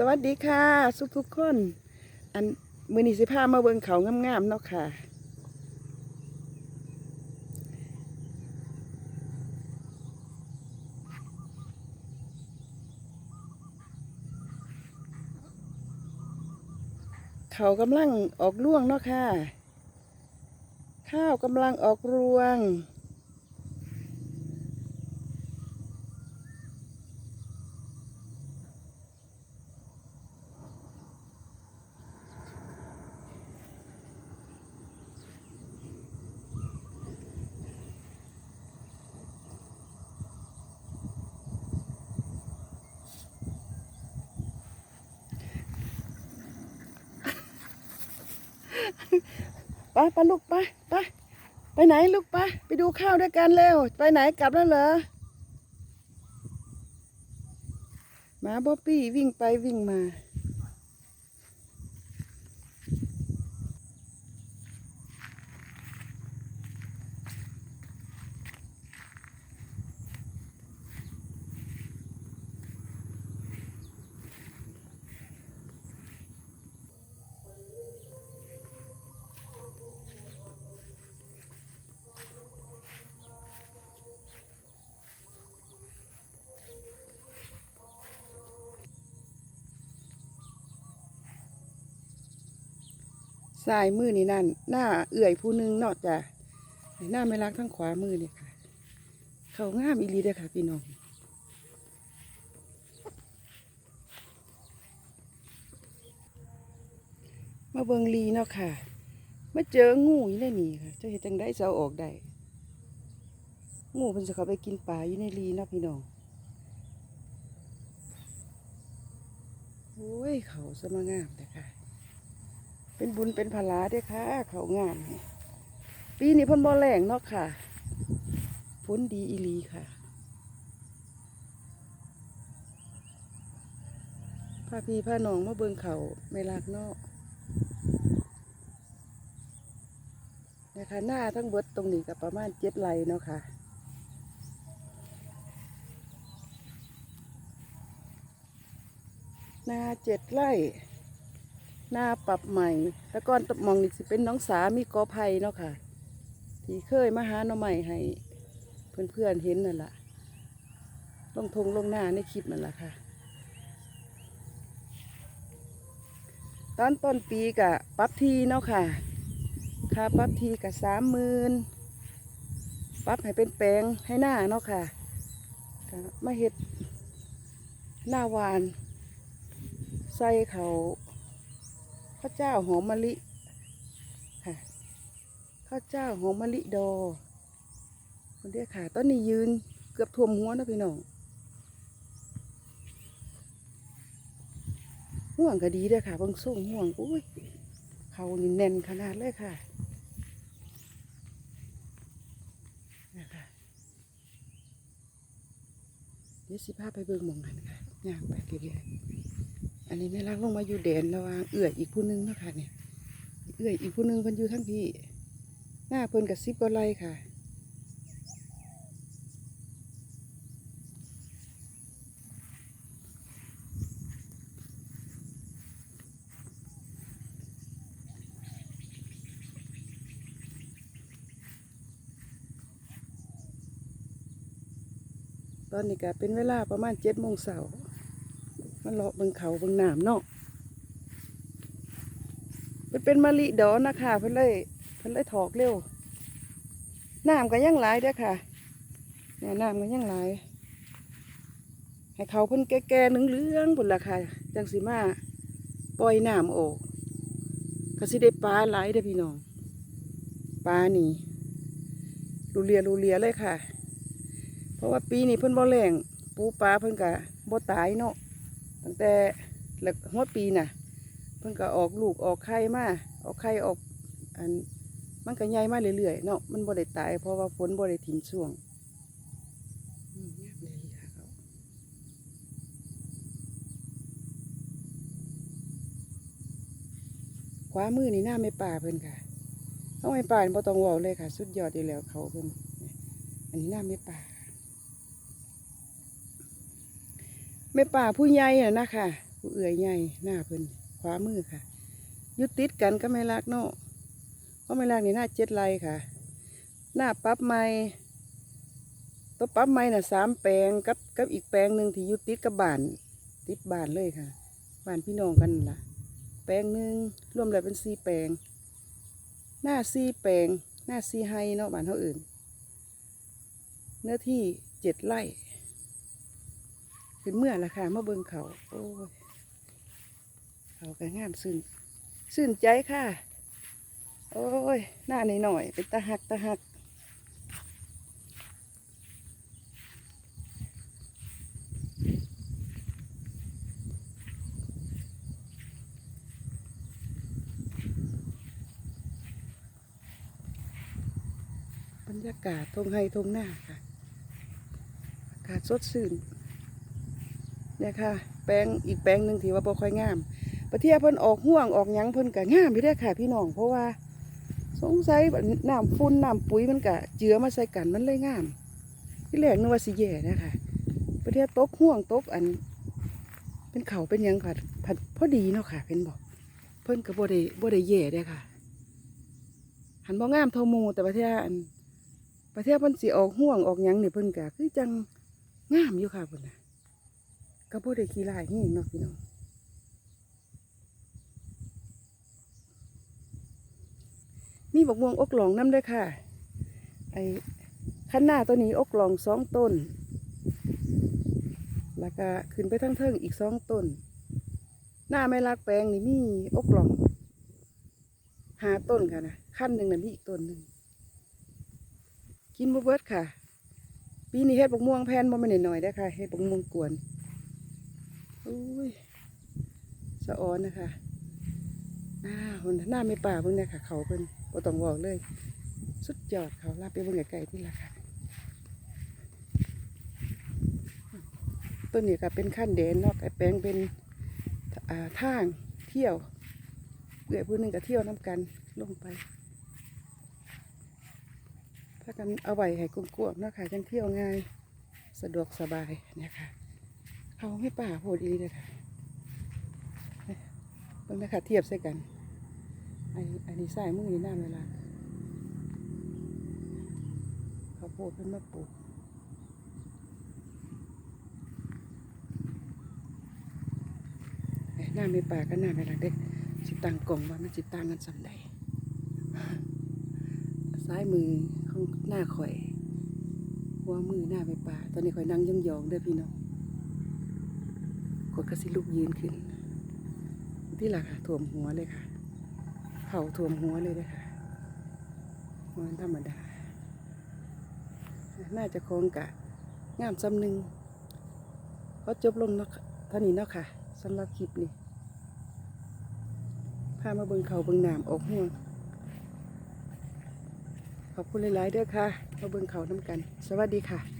สวัสดีค่ะทุกทุกคน อันมือนีสิพามาเบิงเขางามๆเนาะค่ะ เขากำลังออกร่วงเนาะค่ะ ข้าวกำลังออกรวง ไปไปลูกไปไปไปไหนลูกไปไปดูข้าวด้วยกันเร็ว ไปไหนกลับแล้วเหรอหมาบ๊อบบี้วิ่งไปวิ่งมา สายมือนี่นั่น หน้าเอื่อยผู้หนึงเนอกจากหน้าไม่รักทั้งขวามือนี่ค่ะ เขางามอีลีเด้อค่ะ พี่น้องมาเบิงลีเนาะค่ะมาเจองูอยู่ในนี่ค่ะจะเห็นจังได้เอาออกได้งูเพิ่นจะเขาไปกินปลาอยู่ในลีเนาะพี่น้องโอ้ยเขาสมางามแต่ค่ะ เป็นบุญเป็นพลาด้อค่ะ เขางามนี่ปีนี้พ่นบ่แรงเนาะค่ะฝนดีอีลีค่ะพาพี่พาน้องมาเบิงเขาไม่รักเนาะนะคะหน้าทั้งเบิดตรงนี้ก็ประมาณเจ็ดไรเนาะค่ะนาเจ็ดไร่ หน้าปรับใหม่ แล้วก่อนตมองนี่สิเป็นน้องสามีกอไผ่เนาะค่ะ ที่เคยมาหาหน่อใหม่ให้ เพื่อนๆเห็นนั่นแหละลงทงลงหน้าในคลิปนั่นแหละค่ะ ตอนต้นปีกะปรับทีเนาะค่ะ ค่าปรับทีกะสามหมื่นปรับให้เป็นแปลงให้หน้าเนาะค่ะมาเห็ดหน้าหวาน ใส่เขา ข้าวเจ้าหอมมะลิค่ะข้าวเจ้าหอมมะลิดอคนเดียวค่ะต้นนี้ยืนเกือบท่วมหัวนะพี่น้องห่วงก็ดีด้อค่ะเบิ่งส่งห่วงอุ้ยเขานี่แน่นขนาดเลยค่ะนะคะเดี๋ยวสิพาไปเบิ่งมองกันค่ะย่างไปเรื่อยๆ อันนี้แม่รักลงมาอยู่แดนระว่างเอื่อยอีกผู้หนึงนะคะเนี่ยเอื่อยอีกผู้หนึงเพิ่นอยู่ทั้งพี่ หน้าเพิ่นกับซิบก็ไล่ค่ะตอนนี้ก็เป็นเวลาประมาณเจ็ดโมงเสาร์ มันเลาะเบิงเขาเบิงน้ำเนาะมันเป็นมะลิดอนะคะเพิ่นเลยเพิ่นเลยถอกเร็วน้ำก็ยังหลายเด้อค่ะเนี่ยน้ำก็ยังหลายให้เขาเพิ่นแก่ๆเหลืองๆพุ่นละค่ะจังสิมาปล่อยน้ำออกก็สิได้ปลาหลายเด้อพี่น้องปลานี่รูเรียรูเรียเลยค่ะ เพราะว่าปีนี้เพิ่นบ่แรงปูปลาเพิ่นก็บ่ตายเนาะ ตั้งแต่หลักหัวปีน่ะ เพิ่นก็ออกลูกออกไข่มาออกไข่ออกอันมันก็ใหญ่มาเรื่อยๆเนาะมันบ่ได้ตายเพราะว่าฝนบ่ได้ทิ้งช่วงค่ะเขาขวามือนี่หน้าไม่ป่าเพิ่นค่ะต้องไม่ป่านี่บ่ต้องว้าเลยค่ะ สุดยอดอยู่แล้วเขาเพิ่นอันนี้หน้าไม่ป่า แม่ป่าผู้ใหญ่น่ะนะคะผู้เอื่อยใหญ่หน้าเพิ่นขวามือค่ะยุติดกันก็ไม่รักเนาะก็ไม่รักนี่หน้าเจ็ดไรค่ะ หน้าปั๊บไม้ตัวปั๊บไม้น่ะสามแปลงกับกับอีกแปลงหนึ่งที่ยุติดกับบาน ติดบานเลยค่ะบานพี่น้องกันล่ะ แปลงหนึ่งรวมแล้วเป็นสี่แปลง หน้าสี่แปลง หน้าสี่ไฮเนาะบานเขาอื่น เนื้อที่เจ็ดไร่ เป็นเมื่อละค่ะเมื่อเบิ่งเขาโอ้ยเขาก็งามซึ้นซึ้นใจค่ะ โอ้ย หน้าหน่อยๆเป็นตาหักตาหักบรรยากาศทงไฮทงหน้าค่ะ อากาศสดชื่น เนี่ยค่ะ แปลงอีกแปลงหนึ่งที่ว่าบ่ค่อยงามประเทศเพิ่นออกห่วงออกหยังเพิ่นก็งามพี่ได้ค่ะพี่น้องเพราะว่า สงสัยน้ำฝุ่นน้ำปุ๋ยมันก็เจือมาใส่กันมันเลยงาม ที่แรกนึกว่าสิแย่นะคะประเทศตกห่วงตกอัน เป็นเขาเป็นยังค่ะผัดพอดีเนาะค่ะเป็นบอกเพิ่นก็บ่ได้บ่ได้แย่เด้ค่ะ หันบ่งามเท่ามูแต่ประเทศอันประเทศเพิ่นสิออกห่วงออกหยังเนี่เพิ่นก็คือจังงามอยู่ค่ะเพิ่นนะ ก็บ่ได้ขี้ลายนี่เนาะพี่น้องมีบักม่วงอกหลองน้ำด้วยค่ะ ไอ้ขั้นหน้าตัวนี้อกหลองสองต้น แล้วก็ขึ้นไปทั้งเทิงอีกสองต้น หน้าไม่ลากแปลงนี่มีอกหลองหาต้นค่ะนะขั้นหนึ่งน่ะมีอีกต้นหนึ่งกินบ่เบิดค่ะ ปีนี้เฮ็ดบักม่วงแพนบ่ม่นน้อยๆได้ค่ะเฮ็ดบักม่วงกวน อุ้ยสะออนนะคะอ้าวคนหน้าไม่ป่าเพิ่งเนี่ยค่ะ เขาเพิ่นบ่ต้องบอกเลย สุดยอดเขาลาไปเบิ่งไกลๆที่ละค่ะต้นนี้ก็เป็นขั้นเดนเนาะไอ้แปลงเป็นอ่าทางเที่ยวเอื้อยผู้หนึ่งก็เที่ยวน้ำกันลงไปถ้ากันเอาไว้ให้กวงๆเนาะค่ะจังเที่ยวง่าย สะดวกสบายเนี่ยค่ะ เขาไม่ป่าโหดอีเลยค่ะเบิ่งนะคะเทียบใส่กัน อันนี้อันนี้ใส่มือนี่น้ำเวลาเขาวโพดเพิ่นมาปลูกเอ้ยน้ำในป่ากันน้ำเวลาเด็กสิตตังกล่องว่ามันสิตตังกันสำใดซ้ายมือของหน้าข่อยหัวมือหน้าไปป่า ตอนนี้ข่อยนั่งยองยองๆเด้อพี่น้อง กดกระสิลุกยืนขึ้น ที่หลักค่ะถ่วมหัวเลยค่ะเผาถ่วมหัวเลยเลยค่ะมันธรรมดา น่าจะคงกะ งามจำหนึ่งก็จบลงเนาะเท่านี้เนาะค่ะสำหรับคลิปนี้พามาเบิ่งเขาเบิ่งน้ำออกห่วงขอบคุณหลาย ๆ เด้อค่ะ มาเบิ่งเขาน้ำกัน สวัสดีค่ะ